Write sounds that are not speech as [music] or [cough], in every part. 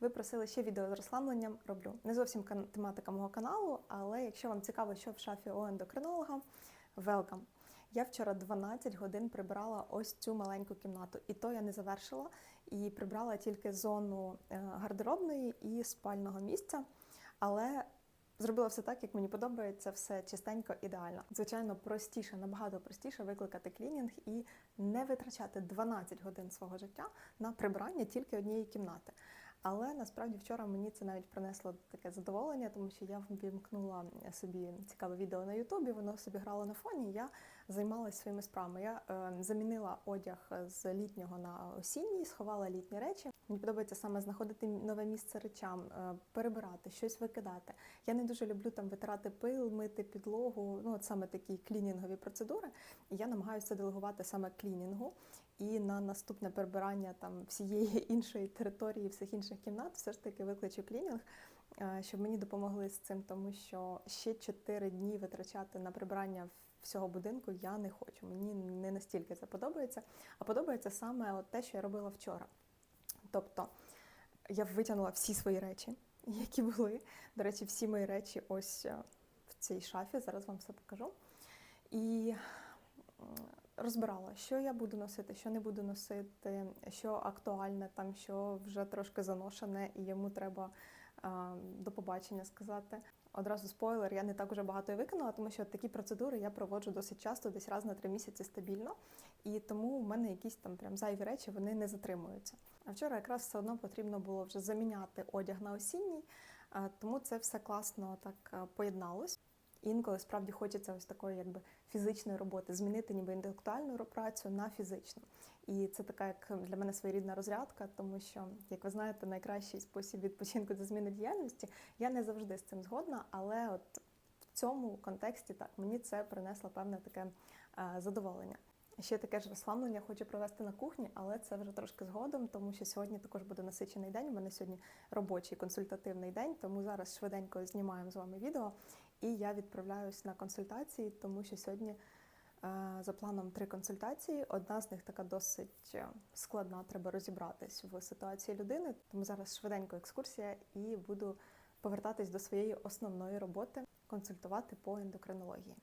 Ви просили ще відео з розслабленням роблю. Не зовсім тематика мого каналу, але якщо вам цікаво, що в шафі у ендокринолога, welcome. Я вчора 12 годин прибирала ось цю маленьку кімнату, і то я не завершила. І прибрала тільки зону е, гардеробної і спального місця. Але зробила все так, як мені подобається, все чистенько, ідеально. Звичайно, простіше, набагато простіше викликати клінінг і не витрачати 12 годин свого життя на прибирання тільки однієї кімнати. Але насправді вчора мені це навіть принесло таке задоволення, тому що я вімкнула собі цікаве відео на Ютубі, воно собі грало на фоні. Я займалася своїми справами. Я е, замінила одяг з літнього на осінній, сховала літні речі. Мені подобається саме знаходити нове місце речам, е, перебирати, щось викидати. Я не дуже люблю там витирати пил, мити підлогу. Ну от саме такі клінінгові процедури. І я намагаюся делегувати саме клінінгу. І на наступне прибирання там всієї [laughs] іншої території, всіх інших кімнат, все ж таки викличу клінінг, е, щоб мені допомогли з цим, тому що ще 4 дні витрачати на прибирання всього будинку я не хочу. Мені не настільки це подобається. А подобається саме от те, що я робила вчора. Тобто я витягнула всі свої речі, [laughs] які були. До речі, всі мої речі ось е, в цій шафі. Зараз вам все покажу. І розбирала, що я буду носити, що не буду носити, що актуальне, там, що вже трошки заношене, і йому треба до побачення сказати. Одразу спойлер, я не так уже багато і виконала, тому що такі процедури я проводжу досить часто, десь раз на три місяці стабільно. І тому в мене якісь там прям зайві речі вони не затримуються. А вчора якраз все одно потрібно було вже заміняти одяг на осінній, тому це все класно так поєдналось. Інколи справді хочеться ось такої якби фізичної роботи, змінити ніби інтелектуальну працю на фізичну. І це така як для мене своєрідна розрядка, тому що, як ви знаєте, найкращий спосіб відпочинку це зміни діяльності. Я не завжди з цим згодна, але от в цьому контексті так мені це принесло певне таке е, задоволення. Ще таке ж розслаблення хочу провести на кухні, але це вже трошки згодом, тому що сьогодні також буде насичений день. У мене сьогодні робочий консультативний день, тому зараз швиденько знімаємо з вами відео. І я відправляюсь на консультації, тому що сьогодні е, за планом три консультації. Одна з них така досить е, складна, треба розібратись в ситуації людини. Тому зараз швиденько екскурсія і буду повертатись до своєї основної роботи консультувати по ендокринології.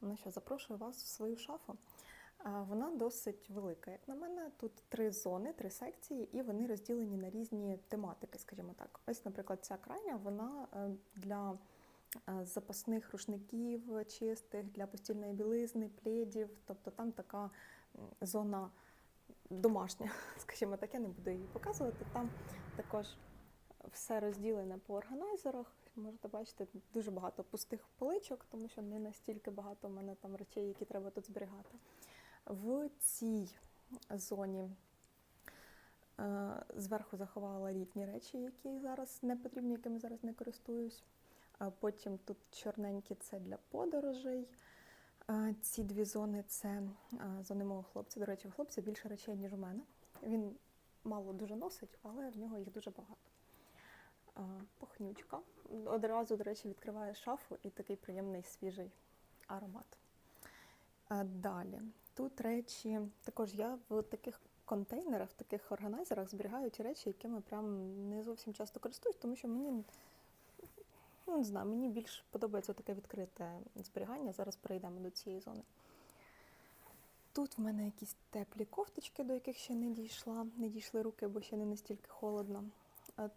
Ну що, запрошую вас в свою шафу. Е, Вона досить велика, як на мене. Тут три зони, три секції, і вони розділені на різні тематики, скажімо так. Ось, наприклад, ця крайня вона для запасних рушників чистих, для постільної білизни, пледів. Тобто там така зона домашня, [laughs] скажімо так, я не буду її показувати. Там також все розділене по органайзерах. Можете бачити дуже багато пустих поличок, тому що не настільки багато в мене там речей, які треба тут зберігати. В цій зоні е, зверху заховала літні речі, які зараз не потрібні, якими зараз не користуюсь. Потім тут чорненькі це для подорожей. Ці дві зони це зони мого хлопця. До речі, у хлопця більше речей, ніж у мене. Він мало дуже носить, але в нього їх дуже багато. Пахнючка. Одразу, до речі, відкриває шафу і такий приємний свіжий аромат. Далі. Тут речі, також я в таких контейнерах, в таких органайзерах зберігаю ті речі, якими прям не зовсім часто користуюсь, тому що мені ну, не знаю, мені більш подобається таке відкрите зберігання. Зараз перейдемо до цієї зони. Тут в мене якісь теплі кофточки, до яких ще не дійшла, не дійшли руки, бо ще не настільки холодно.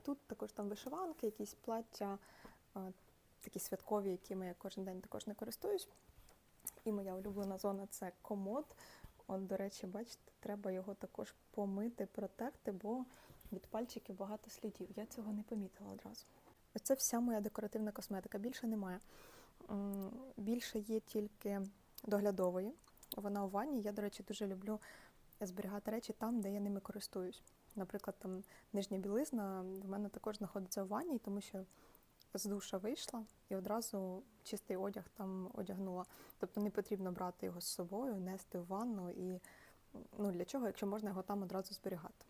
Тут також там вишиванки, якісь плаття, такі святкові, якими я кожен день також не користуюсь. І моя улюблена зона це комод. От, до речі, бачите, треба його також помити, протерти, бо від пальчиків багато слідів. Я цього не помітила одразу. Ось це вся моя декоративна косметика. Більше немає. Більше є тільки доглядової. Вона у ванні. Я, до речі, дуже люблю зберігати речі там, де я ними користуюсь. Наприклад, там нижня білизна в мене також знаходиться у ванні, тому що з душа вийшла і одразу чистий одяг там одягнула. Тобто не потрібно брати його з собою, нести в ванну і ну, для чого, якщо можна його там одразу зберігати.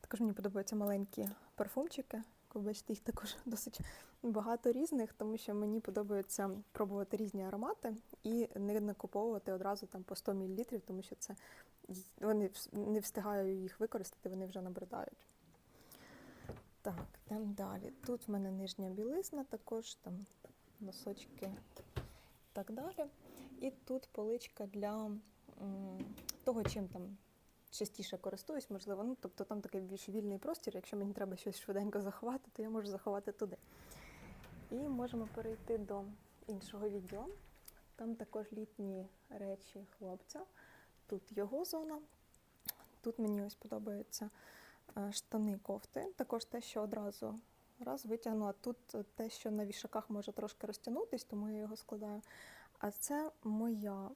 Також мені подобаються маленькі парфумчики. Ви їх також [laughs] досить багато різних, тому що мені подобається пробувати різні аромати і не накуповувати одразу там по 100 мл, тому що це вони не встигаю їх використати, вони вже набридають. Так, йдемо далі. Тут в мене нижня білизна, також там носочки і так далі. І тут поличка для того, чим там частіше користуюсь, можливо. Ну, тобто там такий більш вільний простір. Якщо мені треба щось швиденько заховати, то я можу заховати туди. І можемо перейти до іншого відділу. Там також літні речі хлопця. Тут його зона. Тут мені ось подобаються е, штани кофти. Також те, що одразу раз витягнула. Тут е, те, що на вішаках може трошки розтягнутись, тому я його складаю. А це моя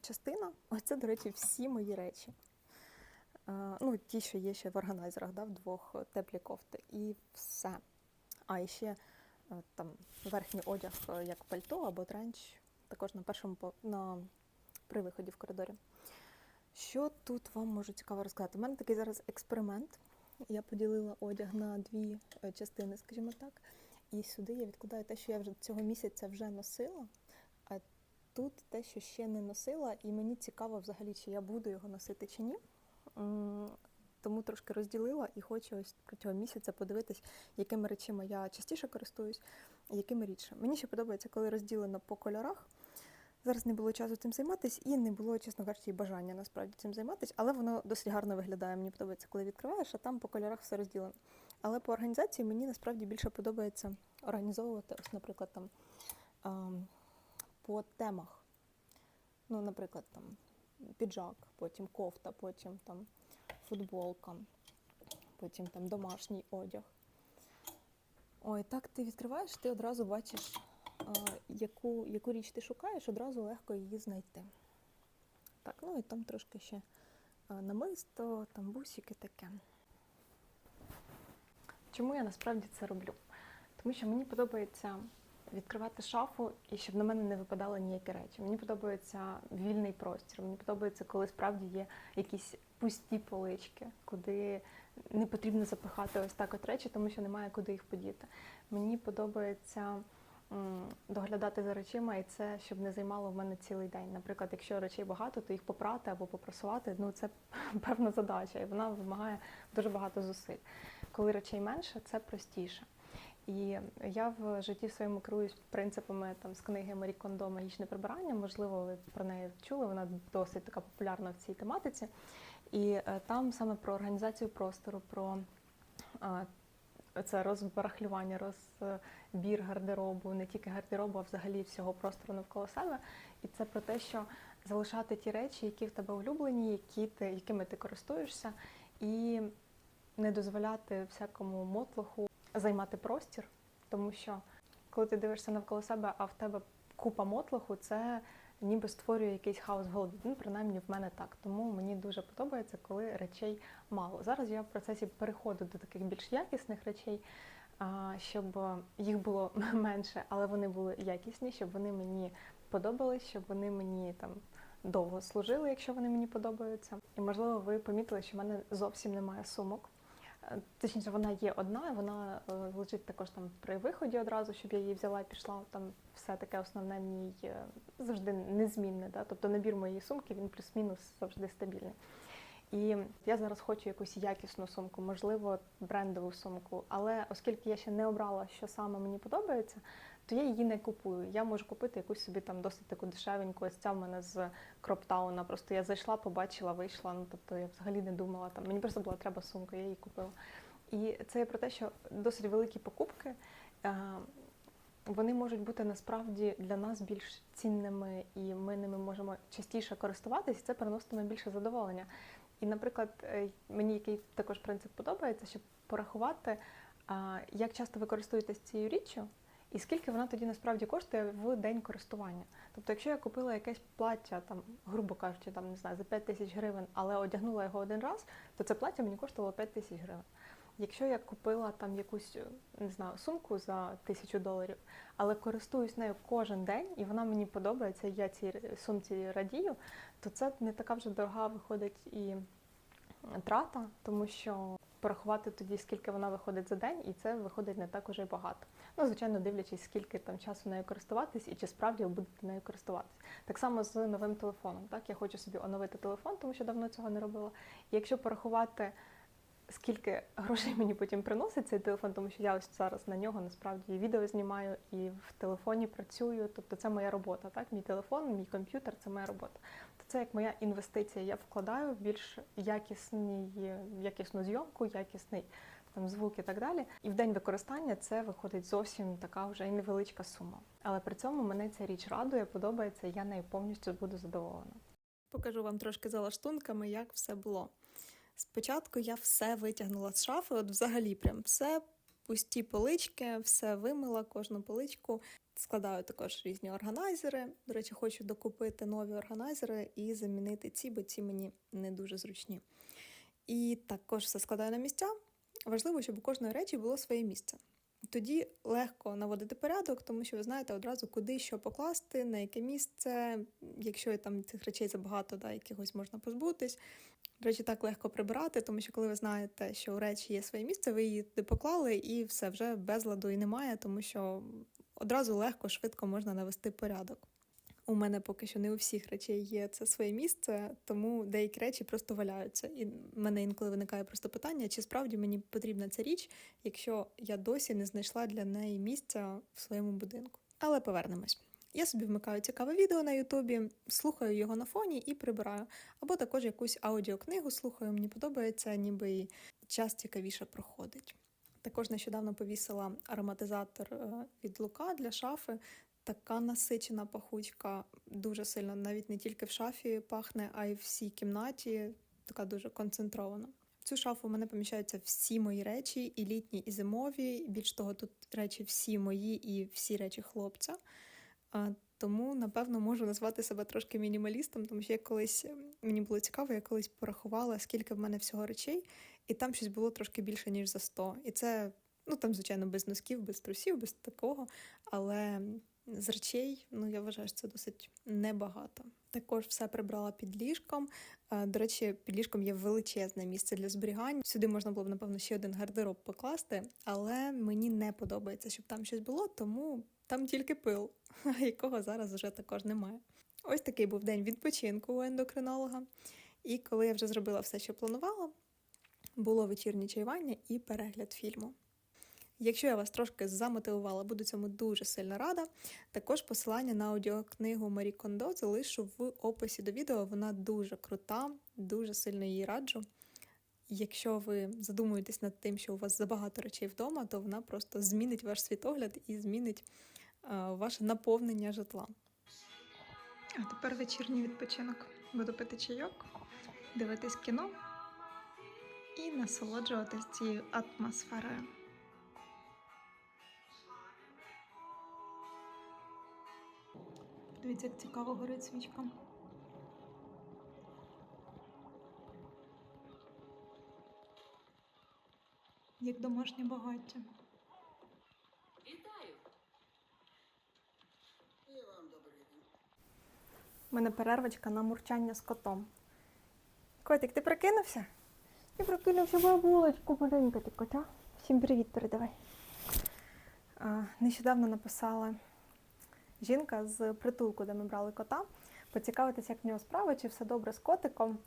частина. Оце, до речі, всі мої речі. Е, Ну, ті, що є ще в органайзерах, да, в двох е, теплі кофти. І все. А ще е, там верхній одяг, як пальто або тренч, також на першому на, при виході в коридорі. Що тут вам можу цікаво розказати? У мене такий зараз експеримент. Я поділила одяг на дві частини, скажімо так. І сюди я відкладаю те, що я вже цього місяця вже носила, а тут те, що ще не носила, і мені цікаво взагалі, чи я буду його носити чи ні. Тому трошки розділила і хочу ось протягом місяця подивитись, якими речима я частіше користуюсь, якими рідше. Мені ще подобається, коли розділено по кольорах. Зараз не було часу цим займатися, і не було, чесно кажучи, бажання насправді цим займатися, але воно досить гарно виглядає. Мені подобається, коли відкриваєш, а там по кольорах все розділено. Але по організації мені насправді більше подобається організовувати, ось, наприклад, там по темах. Ну, наприклад, там піджак, потім кофта, потім там футболка, потім там домашній одяг. Ой, так ти відкриваєш, ти одразу бачиш, а, яку, яку річ ти шукаєш, одразу легко її знайти. Так, ну і там трошки ще а, намисто, там бусики таке. Чому я насправді це роблю? Тому що мені подобається відкривати шафу і щоб на мене не випадали ніякі речі. Мені подобається вільний простір. Мені подобається, коли справді є якісь пусті полички, куди не потрібно запихати ось так от речі, тому що немає куди їх подіти. Мені подобається доглядати за речима, і це щоб не займало в мене цілий день. Наприклад, якщо речей багато, то їх попрати або попросувати, ну це [laughs] певна задача, і вона вимагає дуже багато зусиль. Коли речей менше, це простіше. І я в житті своєму керуюсь принципами там з книги Марі Кондо Магічне прибирання. Можливо, ви про неї чули. Вона досить така популярна в цій тематиці. І е, там саме про організацію простору, про це розбарахлювання, розбір гардеробу, не тільки гардеробу, а взагалі всього простору навколо себе. І це про те, що залишати ті речі, які в тебе улюблені, які ти, якими ти користуєшся, і не дозволяти всякому мотлоху займати простір, тому що коли ти дивишся навколо себе, а в тебе купа мотлоху, це ніби створює якийсь хаос в голові. Ну, принаймні в мене так. Тому мені дуже подобається, коли речей мало. Зараз я в процесі переходу до таких більш якісних речей, щоб їх було [laughs] менше, але вони були якісні, щоб вони мені подобались, щоб вони мені там довго служили, якщо вони мені подобаються. І можливо, ви помітили, що в мене зовсім немає сумок. Е, Точніше, вона є одна, вона е, лежить також там при виході одразу, щоб я її взяла і пішла. Там все таке основне в ній е, завжди незмінне. Да? Тобто набір моєї сумки він плюс-мінус завжди стабільний. І я зараз хочу якусь якісну сумку, можливо, брендову сумку. Але оскільки я ще не обрала, що саме мені подобається, то я її не купую. Я можу купити якусь собі там досить таку дешевеньку. Ось ця в мене з Кроптауна. Просто я зайшла, побачила, вийшла. Ну тобто я взагалі не думала там. Мені просто була треба сумка, я її купила. І це є про те, що досить великі покупки. е, Вони можуть бути насправді для нас більш цінними, і ми ними можемо частіше користуватись, і це приноситиме більше задоволення. І, наприклад, е, мені який також принцип подобається, щоб порахувати, як часто ви користуєтесь цією річчю, і скільки вона тоді насправді коштує в день користування. Тобто, якщо я купила якесь плаття, там, грубо кажучи, там не знаю, за 5 тисяч гривень, але одягнула його один раз, то це плаття мені коштувало 5 тисяч гривень. Якщо я купила там якусь не знаю, сумку за тисячу доларів, але користуюсь нею кожен день, і вона мені подобається, я цій сумці радію, то це не така вже дорога виходить і трата, тому що порахувати тоді, скільки вона виходить за день, і це виходить не так уже й багато. Ну, звичайно, дивлячись, скільки там часу нею користуватись і чи справді ви будете нею користуватись. Так само з новим телефоном. Так, я хочу собі оновити телефон, тому що давно цього не робила. І якщо порахувати, скільки грошей мені потім приносить цей телефон, тому що я ось зараз на нього насправді відео знімаю і в телефоні працюю. Тобто це моя робота. Так, мій телефон, мій комп'ютер це моя робота. Це як моя інвестиція. Я вкладаю в більш якісні, якісну зйомку, якісний там звук і так далі. І в день використання це виходить зовсім така вже невеличка сума. Але при цьому мене ця річ радує, подобається, я нею повністю буду задоволена. Покажу вам трошки за лаштунками, як все було. Спочатку я все витягнула з шафи, от взагалі прям все, пусті полички, все вимила, кожну поличку. Складаю також різні органайзери. До речі, хочу докупити нові органайзери і замінити ці, бо ці мені не дуже зручні. І також все складаю на місця. Важливо, щоб у кожної речі було своє місце. Тоді легко наводити порядок, тому що ви знаєте одразу, куди що покласти, на яке місце, якщо там цих речей забагато, да, якихось можна позбутись. До речі, так легко прибирати, тому що коли ви знаєте, що у речі є своє місце, ви її поклали і все вже безладу і немає, тому що одразу легко, швидко можна навести порядок. У мене поки що не у всіх речей є це своє місце, тому деякі речі просто валяються. І в мене інколи виникає просто питання, чи справді мені потрібна ця річ, якщо я досі не знайшла для неї місця в своєму будинку. Але повернемось. Я собі вмикаю цікаве відео на Ютубі, слухаю його на фоні і прибираю. Або також якусь аудіокнигу слухаю, мені подобається, ніби час цікавіше проходить. Також нещодавно повісила ароматизатор е, від лука для шафи. Така насичена пахучка, дуже сильно, навіть не тільки в шафі пахне, а й в всій кімнаті, така дуже концентрована. В цю шафу в мене поміщаються всі мої речі, і літні, і зимові. Більш того, тут речі всі мої і всі речі хлопця. Тому, напевно, можу назвати себе трошки мінімалістом, тому що я колись мені було цікаво, я колись порахувала, скільки в мене всього речей, і там щось було трошки більше, ніж за 100. І це, ну там, звичайно, без носків, без трусів, без такого. Але з речей, ну я вважаю, що це досить небагато. Також все прибрала під ліжком. До речі, під ліжком є величезне місце для зберігань. Сюди можна було б, напевно, ще один гардероб покласти, але мені не подобається, щоб там щось було, тому там тільки пил, [laughs] якого зараз вже також немає. Ось такий був день відпочинку у ендокринолога. І коли я вже зробила все, що планувала, було вечірнє чаювання і перегляд фільму. Якщо я вас трошки замотивувала, буду цьому дуже сильно рада. Також посилання на аудіокнигу Марі Кондо залишу в описі до відео. Вона дуже крута, дуже сильно її раджу. Якщо ви задумуєтесь над тим, що у вас забагато речей вдома, то вона просто змінить ваш світогляд і змінить ваше наповнення житла. А тепер вечірній відпочинок. Буду пити чайок, дивитись кіно і насолоджуватись цією атмосферою. Дивіться, як цікаво горить свічка. Як домашнє багаття. Вітаю! І вам добрий день. У мене перервочка на мурчання з котом. Котик, ти прокинувся? Я прокинувся бабулечку, маленька ти кота. Всім привіт передавай. А, нещодавно написала жінка з притулку, де ми брали кота, поцікавитися, як в нього справи, чи все добре з котиком.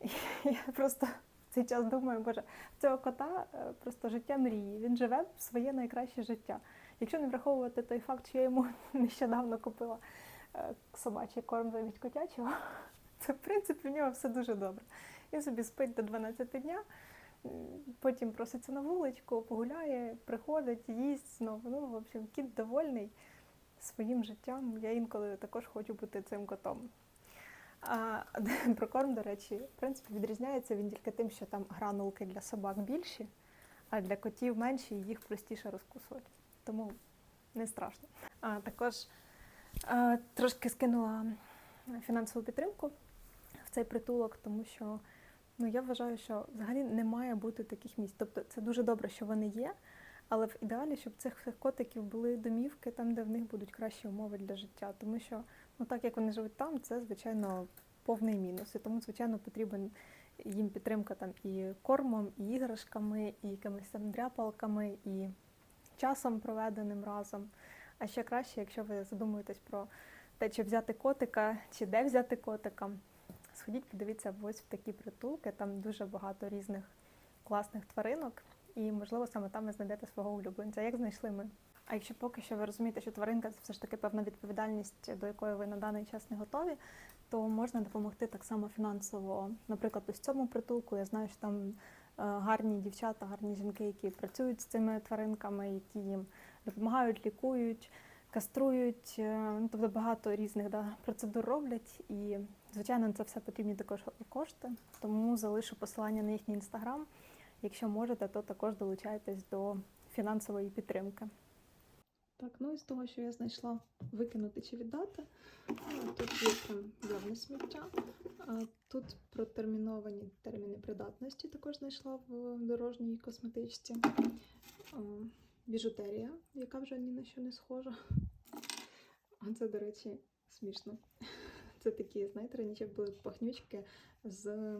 І [laughs] я просто в цей час думаю, боже, цього кота е, просто життя мрії. Він живе своє найкраще життя. Якщо не враховувати той факт, що я йому [laughs] нещодавно купила собачий корм замість котячого, [laughs] то в принципі в нього все дуже добре. Він собі спить до 12 дня, потім проситься на вуличку, погуляє, приходить, їсть знову. Ну, в общем, кіт довольний своїм життям. Я інколи також хочу бути цим котом. А [laughs] про корм, до речі, в принципі, відрізняється він тільки тим, що там гранулки для собак більші, а для котів менші, і їх простіше розкусувати. Тому не страшно. А також трошки скинула фінансову підтримку в цей притулок, тому що ну, я вважаю, що взагалі не має бути таких місць. Тобто це дуже добре, що вони є, але в ідеалі, щоб цих котиків були домівки там, де в них будуть кращі умови для життя. Тому що ну, так як вони живуть там, це звичайно повний мінус. І тому, звичайно, потрібен їм підтримка там і кормом, і іграшками, і якимись там дряпалками, і часом проведеним разом. А ще краще, якщо ви задумуєтесь про те, чи взяти котика, чи де взяти котика, сходіть, подивіться ось в такі притулки. Там дуже багато різних класних тваринок, і, можливо, саме там ви знайдете свого улюбленця, як знайшли ми. А якщо поки що ви розумієте, що тваринка це все ж таки певна відповідальність, до якої ви на даний час не готові, то можна допомогти так само фінансово. Наприклад, ось цьому притулку я знаю, що там е, гарні дівчата, гарні жінки, які працюють з цими тваринками, які їм допомагають, лікують, каструють. е, Ну, тобто багато різних да, процедур роблять. І, звичайно, це все потрібні також кошти. Тому залишу посилання на їхній інстаграм. Якщо можете, то також долучайтесь до фінансової підтримки. Так, ну і з того, що я знайшла викинути чи віддати, тут є прям явне сміття. Тут протерміновані терміни придатності також знайшла в дорожній косметичці. Біжутерія, яка вже ні на що не схожа. А це, до речі, смішно. Це такі, знаєте, раніше були пахнючки з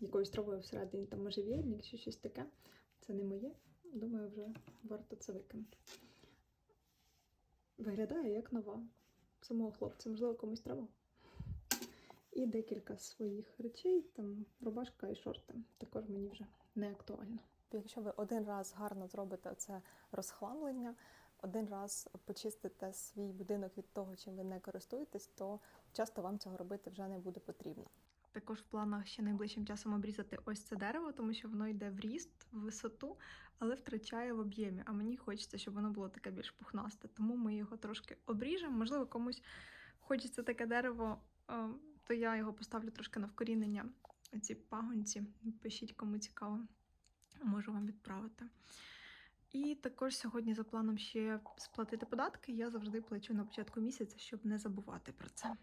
якоюсь травою всередині, там можжевельник чи щось таке. Це не моє. Думаю, вже варто це викинути. Виглядає як нова. Самого хлопця, можливо, комусь треба. І декілька своїх речей, там рубашка і шорти. Також мені вже не актуально. Якщо ви один раз гарно зробите це розхламлення, один раз почистите свій будинок від того, чим ви не користуєтесь, то часто вам цього робити вже не буде потрібно. Також в планах ще найближчим часом обрізати ось це дерево, тому що воно йде в ріст, в висоту, але втрачає в об'ємі. А мені хочеться, щоб воно було таке більш пухнасте. Тому ми його трошки обріжемо. Можливо, комусь хочеться таке дерево, е, то я його поставлю трошки на вкорінення. Ці пагонці. Пишіть, кому цікаво, можу вам відправити. І також сьогодні за планом ще сплатити податки. Я завжди плачу на початку місяця, щоб не забувати про це.